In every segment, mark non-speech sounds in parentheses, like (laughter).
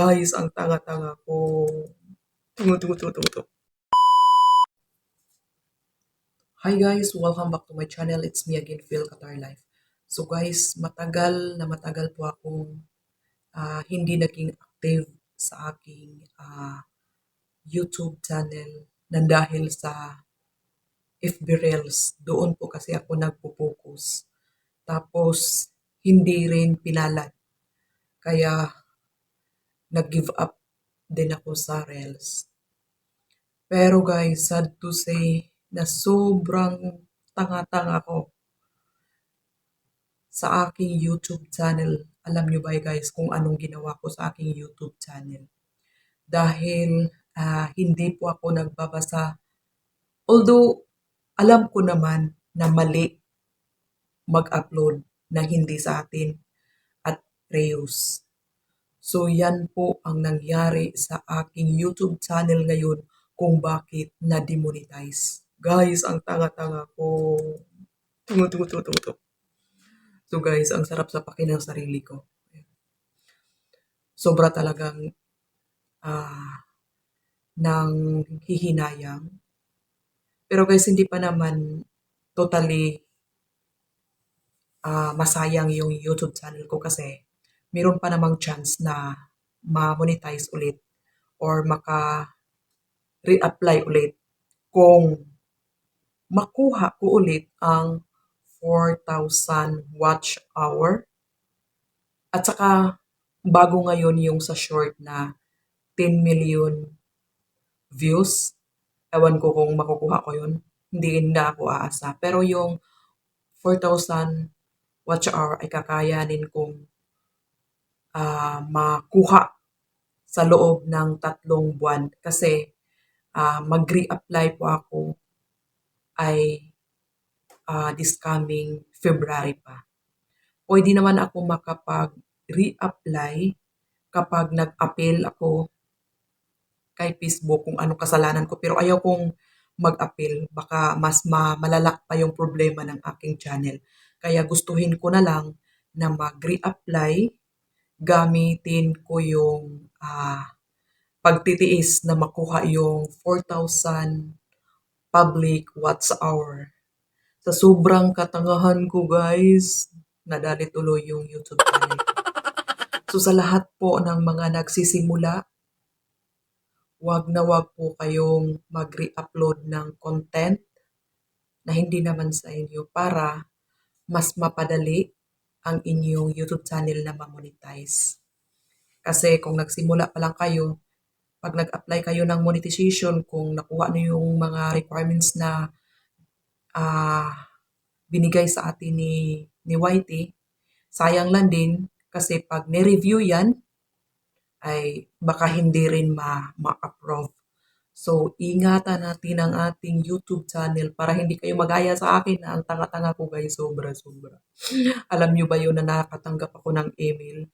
Guys, ang tanga-tanga ko. Tungo, tungo, tungo, tungo, tungo. Hi guys, welcome back to my channel. It's me again, Phil Qatar Life. So guys, matagal na matagal po akong ah, hindi naging active sa aking ah, YouTube channel na dahil sa FB Reels. Doon po kasi ako nagpo-focus. Tapos, hindi rin pinalad. Kaya, nag-give up din ako sa Reels. Pero guys, sad to say na sobrang tanga-tanga ko sa aking YouTube channel. Alam nyo ba guys kung anong ginawa ko sa aking YouTube channel? Dahil ah, hindi po ako nagbabasa. Although, alam ko naman na mali mag-upload na hindi sa atin at reuse. So yan po ang nangyari sa aking YouTube channel ngayon kung bakit na-demonetize. Guys, ang tanga-tanga ko. Tungo, tungo, tungo, tungo, tungo. So guys, ang sarap sa pakin ng sarili ko. Sobra talagang ah ng hihinayang. Pero guys, hindi pa naman totally ah, masayang yung YouTube channel ko kasi meron pa namang chance na ma-monetize ulit or maka-reapply ulit kung makuha ko ulit ang 4,000 watch hour. At saka, bago ngayon yung sa short na 10 million views. Ewan ko kung makukuha ko yun. Hindi na ako aasa. Pero yung 4,000 watch hour ay kakayanin kong ah, makuha sa loob ng tatlong buwan. Kasi ah, mag-re-apply po ako ay ah, this coming February pa. Pwede naman ako makapag-reapply kapag nag-appeal ako kay Facebook kung anong kasalanan ko. Pero ayaw kong mag-appeal. Baka mas ma- malalak pa yung problema ng aking channel. Kaya gustuhin ko na lang na mag-reapply gamitin ko yung ah, pagtitiis na makuha yung 4,000 public watch hour. Sa sobrang katangahan ko guys, nadali tuloy yung YouTube channel. So sa lahat po ng mga nagsisimula, wag na wag po kayong mag-re-upload ng content na hindi naman sa inyo para mas mapadali ang inyong YouTube channel na ma-monetize. Kasi kung nagsimula pa lang kayo, pag nag-apply kayo ng monetization, kung nakuha niyo yung mga requirements na ah, binigay sa atin ni, ni YT, sayang lang din kasi pag ni-review yan, ay baka hindi rin ma- ma-approve. So, ingatan natin ang ating YouTube channel para hindi kayo magaya sa akin na ang tanga-tanga ko guys, sobra-sobra. Alam nyo ba yun na nakatanggap ako ng email?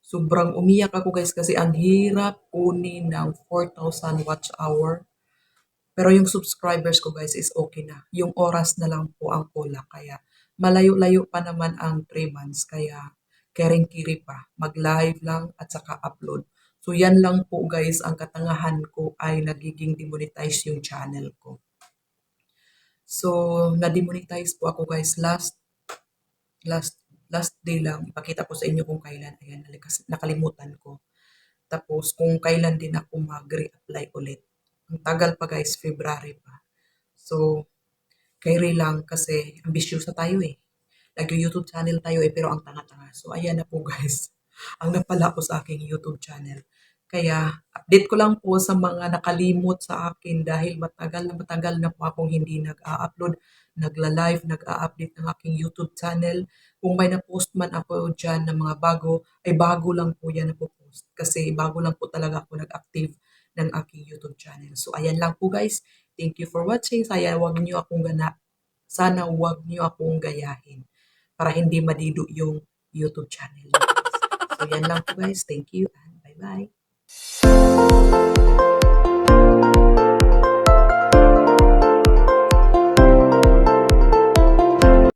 Sobrang umiyak ako guys kasi ang hirap kunin ng 4,000 watch hour. Pero yung subscribers ko guys is okay na. Yung oras na lang po ang kulang. Kaya malayo-layo pa naman ang 3 months. Kaya kering-kiri pa. Mag-live lang at saka upload. So yan lang po guys ang katangahan ko ay nagiging demonetize yung channel ko. So na-demonetize po ako guys last last last day lang. Ipakita ko sa inyo kung kailan. Ayan, nakalimutan ko. Tapos kung kailan din ako mag-reapply ulit. Ang tagal pa guys, February pa. So, kairi lang kasi ambisyosa tayo eh. Nag-YouTube channel tayo eh, pero ang tanga-tanga. So, ayan na po guys. (laughs) Ang napala ko sa aking YouTube channel. Kaya, update ko lang po sa mga nakalimot sa akin dahil matagal na matagal na po akong hindi nag-a-upload, nagla-live, nag-a-update ng aking YouTube channel. Kung may na-post man ako dyan ng mga bago, ay bago lang po yan na post Kasi bago lang po talaga ako nag-active ng aking YouTube channel. So, ayan lang po guys. Thank you for watching. Saya wag niyo akong gana. Sana wag niyo akong gayahin para hindi madido yung YouTube channel. So, yan lang po guys. Thank you and bye-bye. 嗯。